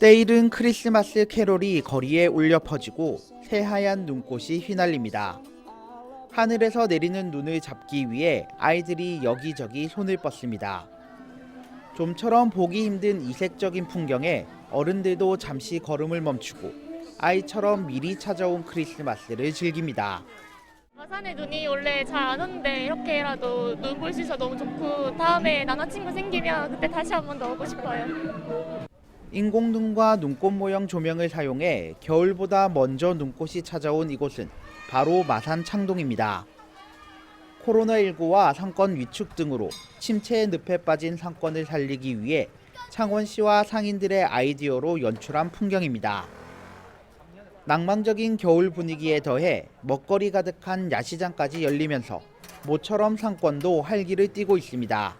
때이른 크리스마스 캐롤이 거리에 울려 퍼지고 새하얀 눈꽃이 휘날립니다. 하늘에서 내리는 눈을 잡기 위해 아이들이 여기저기 손을 뻗습니다. 좀처럼 보기 힘든 이색적인 풍경에 어른들도 잠시 걸음을 멈추고 아이처럼 미리 찾아온 크리스마스를 즐깁니다. 마산에 눈이 원래 잘 안 오는데 이렇게라도 눈 볼 수 있어서 너무 좋고 다음에 남자친구 생기면 그때 다시 한 번 더 오고 싶어요. 인공눈과 눈꽃 모형 조명을 사용해 겨울보다 먼저 눈꽃이 찾아온 이곳은 바로 마산 창동입니다. 코로나19와 상권 위축 등으로 침체의 늪에 빠진 상권을 살리기 위해 창원시와 상인들의 아이디어로 연출한 풍경입니다. 낭만적인 겨울 분위기에 더해 먹거리 가득한 야시장까지 열리면서 모처럼 상권도 활기를 띠고 있습니다.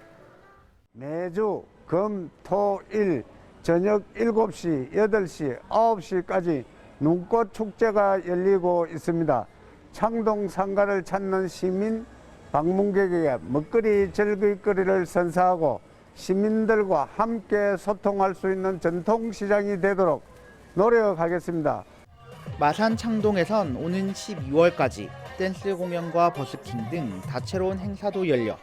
매주 금, 토, 일 저녁 7시, 8시, 9시까지 눈꽃 축제가 열리고 있습니다. 창동 상가를 찾는 시민 방문객에게 먹거리 즐길거리를 선사하고 시민들과 함께 소통할 수 있는 전통시장이 되도록 노력하겠습니다. 마산 창동에선 오는 12월까지 댄스 공연과 버스킹 등 다채로운 행사도 열려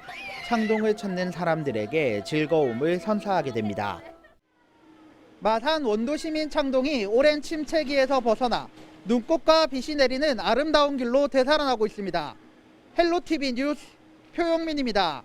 창동을 찾는 사람들에게 즐거움을 선사하게 됩니다. 마산 원도시민 창동이 오랜 침체기에서 벗어나 눈꽃과 빛이 내리는 아름다운 길로 되살아나고 있습니다. 헬로티비 뉴스 표용민입니다.